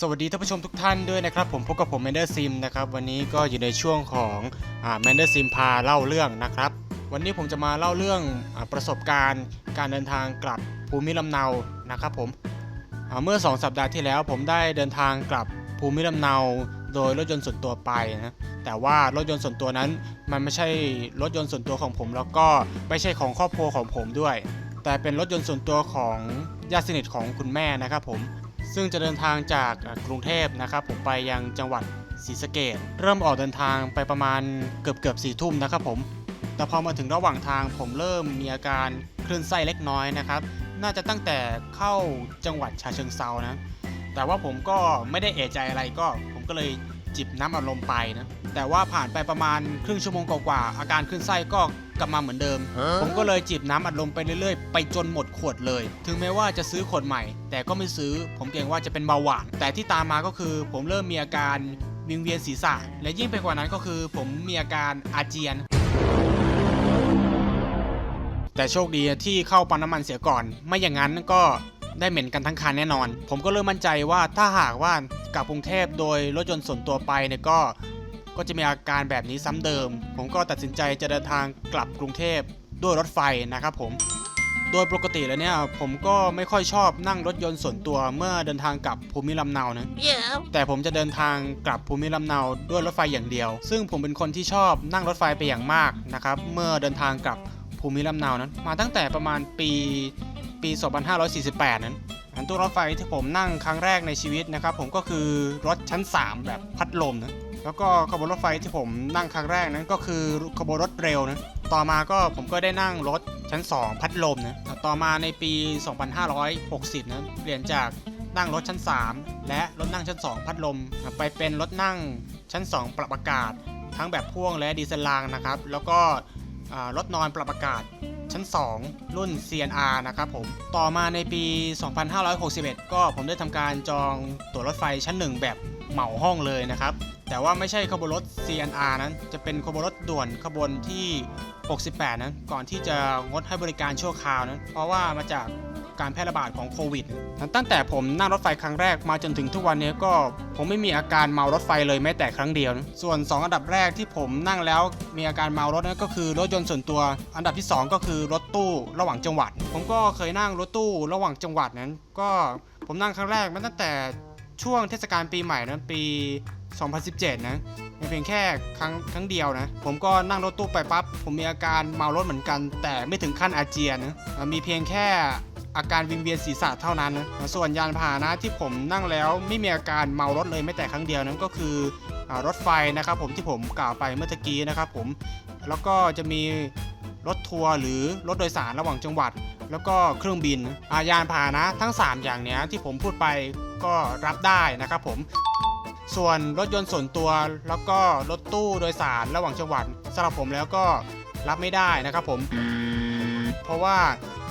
สวัสดีท่านผู้ชมทุกท่านด้วยนะครับผมพบกับผมแมนเดอร์ซิมนะครับวันนี้ก็อยู่ในช่วงของแมนเดอร์ซิมพาเล่าเรื่องนะครับ วันนี้ผมจะมาเล่าเรื่องอประสบการณ์ การเดินทางกลับภูมิลำเนานะครับผมเมื่อ 2 สัปดาห์ที่แล้วผมได้เดินทางกลับภูมิลำเนา โดยรถยนต์ส่วนตัวไปนะแต่ว่ารถยนต์ส่วนตัวนั้นมันไม่ใช่รถยนต์ส่วนตัวของผม แล้วก็ไม่ใช่ของครอบครัวของผมด้วย แต่เป็นรถยนต์ส่วนตัวของญาติสนิทของคุณแม่นะครับผม ซึ่งจะเดินทางจากกรุงเทพนะครับผมไปยังจังหวัดศรีสะเกดเริ่มออกเดินทางไปประมาณเกือบเกือบสี่ทุ่มนะครับผม แต่พอมาถึงระหว่างทางผมเริ่มมีอาการคลื่นไส้เล็กน้อยนะครับ น่าจะตั้งแต่เข้าจังหวัดฉะเชิงเซานะ แต่ว่าผมก็ไม่ได้เอะใจอะไรก็ ผมก็เลยจิบน้ำอัดลมไปนะ แต่ว่าผ่านไปประมาณครึ่งชั่วโมงกว่าๆอาการคลื่นไส้ก็ กลับมาเหมือนเดิม ผมก็เลยจิบน้ำอัดลมไปเรื่อยๆ ไปจนหมดขวดเลย ถึงแม้ว่าจะซื้อขวดใหม่ แต่ก็ไม่ซื้อ ผมเกรงว่าจะเป็นเบาหวาน แต่ที่ตามมาก็คือ ผมเริ่มมีอาการวิงเวียนศีรษะ และยิ่งไปกว่านั้นก็คือ ผมมีอาการอาเจียนแต่โชคดีที่เข้าปั๊มน้ำมันเสียก่อน ไม่อย่างนั้นก็ได้เหม็นกันทั้งคันแน่นอน ผมก็เริ่มมั่นใจว่าถ้าหากว่ากลับกรุงเทพโดยรถยนต์ส่วนตัวไปเนี่ยก็ ก็จะมีอาการแบบนี้ซ้ำเดิม ผมก็ตัดสินใจจะเดินทางกลับกรุงเทพด้วยรถไฟนะครับผม โดยปกติแล้วเนี่ยผมก็ไม่ค่อยชอบนั่งรถยนต์ส่วนตัวเมื่อเดินทางกลับภูมิลำเนานะ Yeah. แต่ผมจะเดินทางกลับภูมิลำเนาด้วยรถไฟอย่างเดียว ซึ่งผมเป็นคนที่ชอบนั่งรถไฟไปอย่างมากนะครับเมื่อเดินทางกลับภูมิลำเนานั้น มาตั้งแต่ประมาณปีปี 2548 นั้นอัน ตัวรถไฟที่ผมนั่งครั้งแรกในชีวิตนะครับ ผมก็คือรถชั้น 3 แบบพัดลมนะแล้วก็ขบวนรถไฟที่ผมนั่งครั้งแรกนั้นก็คือขบวนรถเร็วนะต่อมาก็ผมก็ได้นั่งรถชั้น 2 พัดลมนะต่อมาในปี 2560นะเปลี่ยนจากนั่งรถชั้น 3 และรถนั่งชั้น 2 พัดลม ไปเป็นรถนั่งชั้น 2 ปรับอากาศ ทั้งแบบพ่วงและดีเซลรางนะครับ แล้วก็รถนอนปรับอากาศ ชั้น 2 รุ่น CNR นะครับผม ต่อมาในปี 2561 ก็ผมได้ทำการจองตั๋วรถไฟชั้น 1 แบบเหมาห้องเลยนะครับ แต่ว่าไม่ใช่ขบวนรถ CNR นั้น จะเป็นขบวนรถด่วนขบวนที่ 68 นั้น ก่อนที่จะงดให้บริการชั่วคราวนั้น เพราะว่ามาจาก การแพร่ระบาดของโควิดนั้นตั้งแต่ผมนั่งรถไฟครั้งแรกมาจนถึงทุกวันนี้ก็ผมไม่มีอาการเมารถไฟเลยแม้แต่ครั้งเดียว ส่วน 2 อันดับแรกที่ผมนั่งแล้วมีอาการเมารถนั่นก็คือรถยนต์ส่วนตัว อันดับที่ 2 ก็คือรถตู้ระหว่างจังหวัด ผมก็เคยนั่งรถตู้ระหว่างจังหวัดนั้น ก็ผมนั่งครั้งแรกมาตั้งแต่ช่วงเทศกาลปีใหม่นั้นปี 2017 นะเป็นเพียงแค่ครั้งครั้งเดียวนะ ผมก็นั่งรถตู้ไปปั๊บผมมีอาการเมารถเหมือนกัน แต่ไม่ถึงขั้นอาเจียนนะมีเพียงแค่ อาการวิงเวียนศีรษะเท่านั้นนะส่วนยานพาหนะที่ผมนั่งแล้วไม่มีอาการเมารถเลยแม้แต่ครั้งเดียวนั้นก็คืออรถไฟนะครับผมที่ผมกล่าวไปเมื่อกี้นะครับผมแล้วก็จะมีรถทัวร์หรือรถโดยสารระหว่างจังหวัด แล้วก็เครื่องบินอายานพาหนะทั้ง 3 อย่างเนี้ยที่ผมพูดไปก็รับได้นะครับผมส่วนรถยนต์ส่วนตัวแล้วก็รถตู้โดยสารระหว่างจังหวัดสำหรับผมแล้วก็รับไม่ได้นะครับผม เพราะว่า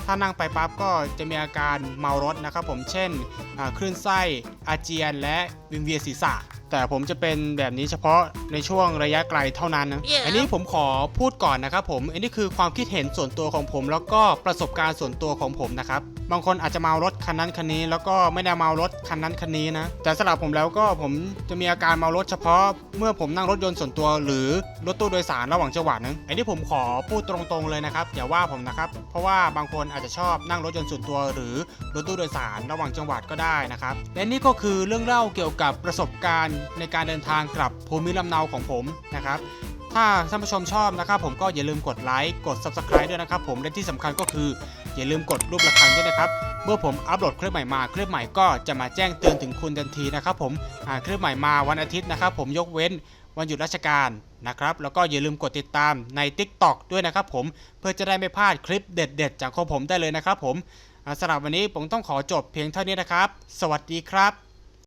ถ้านั่งไปปั๊บก็จะมีอาการเมารถนะครับผมเช่นอ่าคลื่นไส้อาเจียนและวิงเวียนศีรษะ แต่ผมจะเป็นแบบนี้เฉพาะในช่วงระยะไกลเท่านั้นนะ Yeah. อันนี้ผมขอพูดก่อนนะครับผม อันนี้คือความคิดเห็นส่วนตัวของผม แล้วก็ประสบการณ์ส่วนตัวของผมนะครับบางคนอาจจะเมารถคันนั้นคันนี้ แล้วก็ไม่ได้เมารถคันนั้นคันนี้นะ แต่สำหรับผมแล้วก็ผมจะมีอาการเมารถเฉพาะเมื่อผมนั่งรถยนต์ส่วนตัวหรือรถตู้โดยสารระหว่างจังหวัดนะอันนี้ผมขอพูดตรงๆเลยนะครับอย่าว่าผมนะครับ เพราะว่าบางคนอาจจะชอบนั่งรถยนต์ส่วนตัว หรือรถตู้โดยสารระหว่างจังหวัดก็ได้นะครับและนี่ก็คือเรื่องเล่าเกี่ยวกับประสบการณ์ในการเดินทางกลับภูมิลำเนาของผมนะครับ ถ้าท่านผู้ชมชอบนะครับผมก็อย่าลืมกดไลค์กด Subscribe ด้วยนะครับผมและที่สำคัญก็คือ อย่าลืมกดรูประฆังด้วยนะครับเมื่อผมอัปโหลดคลิปใหม่มาคลิปใหม่ก็จะมาแจ้งเตือนถึงคุณทันทีนะครับผมอ่าคลิปใหม่มาวันอาทิตย์นะครับผมยกเว้นวันหยุดราชการนะครับแล้วก็อย่าลืมกดติดตามใน TikTok ด้วยนะครับผมเพื่อจะได้ไม่พลาดคลิปเด็ด ๆ จากของผมได้เลยนะครับผมสำหรับวันนี้ผมต้องขอจบเพียงเท่านี้นะครับ สวัสดีครับ